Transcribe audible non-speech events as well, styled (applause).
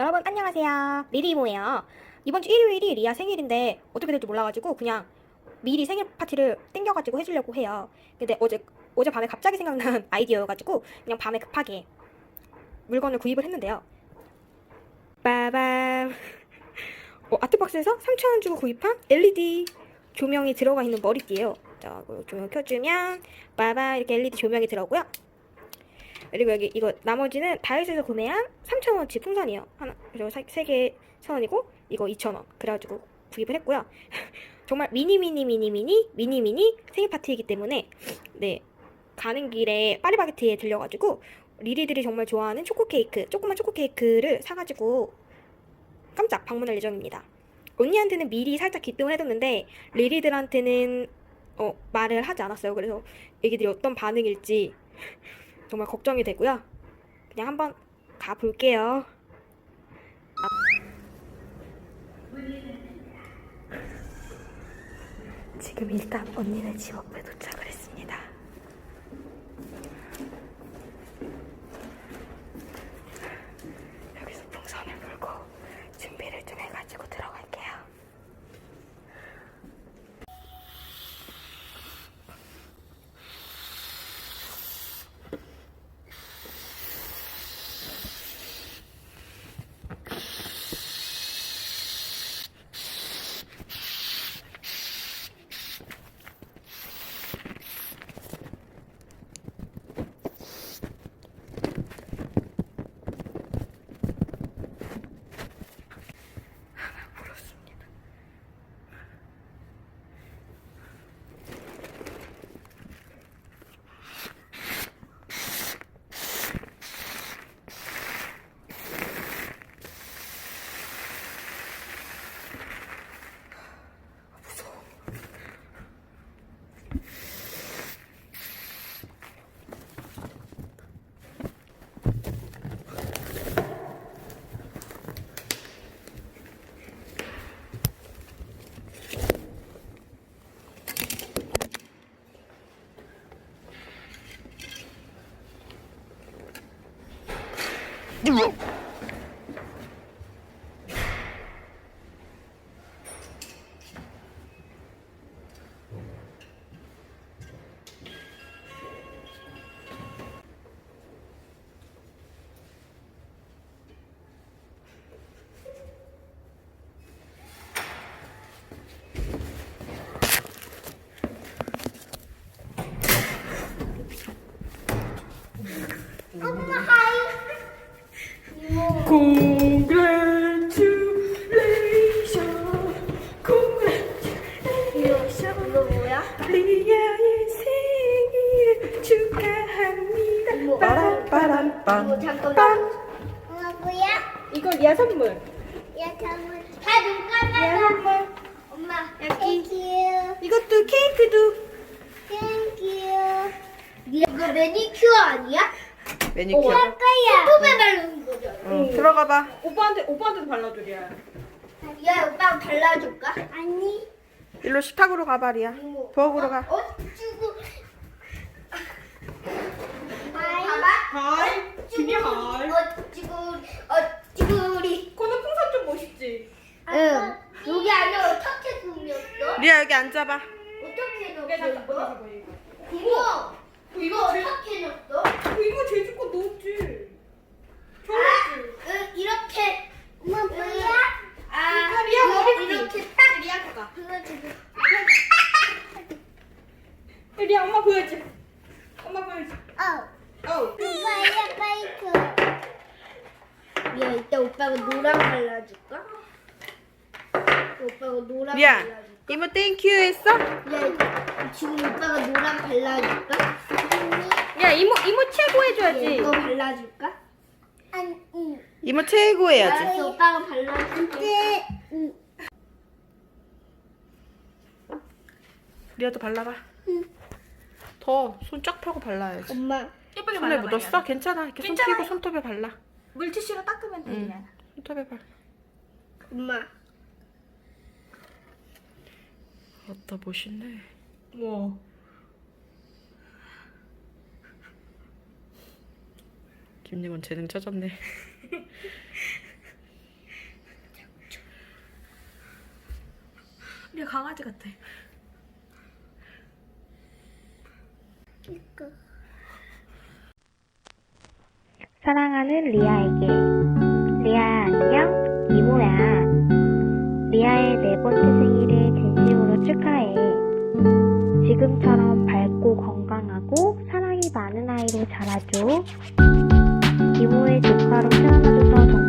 여러분 안녕하세요. 리리모예요. 이번 주 일요일이 리아 생일인데 어떻게 될지 몰라가지고 그냥 미리 생일 파티를 땡겨가지고 해주려고 해요. 근데 어제 어제 밤에 갑자기 생각난 (laughs) 아이디어여가지고 그냥 밤에 급하게 물건을 구입을 했는데요. 빠밤. 어, 아트박스에서 3,000원 주고 구입한 LED 조명이 들어가 있는 머리띠예요. 자, 조명 켜주면 빠밤 이렇게 LED 조명이 들어오고요. 그리고 여기 이거 나머지는 다이소에서 구매한 3,000원치 풍선이에요. 하나, 그래서 세개 1,000원이고 이거 2,000원. 그래가지고 구입을 했고요. (laughs) 정말 미니 미니 미니 미니 미니 미니 생일 파티이기 때문에 네 가는 길에 파리바게트에 들려가지고 리리들이 정말 좋아하는 초코 케이크, 조그만 초코 케이크를 사가지고 깜짝 방문할 예정입니다. 언니한테는 미리 살짝 기뜸을 해뒀는데 리리들한테는 어, 말을 하지 않았어요. 그래서 애기들이 어떤 반응일지 정말 걱정이 되고요. 그냥 한번 가 볼게요. 지금 일단 언니네 집 앞에 Whoa! Congratulations, congratulations. 이거 뭐야? 리아의 생일 축하합니다. 이모. 빠람 빠람빰. 이거 잠깐만. 엄마 뭐야? 이거 리아 선물. 야 잠깐. 다눈 리아 감아봐. 선물. 엄마. 여기. 땡큐. 이것도 케이크도. 땡큐. 이거 매니큐어 아니야? 매니큐어. 할 거야. 바르는 거잖아. 응, 들어가 봐. 오빠한테 오빠한테도 발라줘 리아. 야, 오빠 발라줄까? 아니. 일로 식탁으로 가봐, 리아. 이모. 부엌으로 가. 어, 어쭈구. 봐봐. 하이. 준이 하이. 어쭈구. 어쭈구리. 코는 풍선 좀 멋있지. 응. 여기 안에 어떻게 꾸몄어? 리아 여기 앉아봐. 어떻게 넣었어? 잠깐 이거? 이거 이거. 이거 제- 어떻게 넣었어? 이거 이거 제주 거 넣었지. 아, 응, 이렇게. 엄마 뭐야? 아, 이거 리아 머리띠. 이렇게 딱 리아 거가. 불러주고. 리아 엄마 보여줘. 엄마 보여줘. 어. 어. 오빠야 파이크. 야, 이따 오빠가 노랑 발라줄까? 오빠가 노랑 리아, 발라줄까? 이모 땡큐 했어? 야, 지금 오빠가 노랑 발라줄까? 야 이모 이모 최고 야, 해줘야지. 이거 발라줄까? 안, 응. 이모 최고 해야지. 알았어, 오빠가 발라줄게. 응. 리아도 발라봐. 응. 더 손 쫙 펴고 발라야지. 엄마 예쁘게 손에 묻었어? 괜찮아. 이렇게 손 괜찮아요. 펴고 손톱에 발라. 물티슈로 닦으면 돼 응. 손톱에 발라. 엄마 아따 멋있네. 와. 김님은 재능 찾았네. (laughs) 우리 강아지 같아. 사랑하는 리아에게. 리아야 안녕. 이모야. 리아의 네 번째 생일을 진심으로 축하해. 지금처럼 밝고 건강하고 사랑이 많은 아이로 자라줘. 이모의 조카로 태어나줘서 정말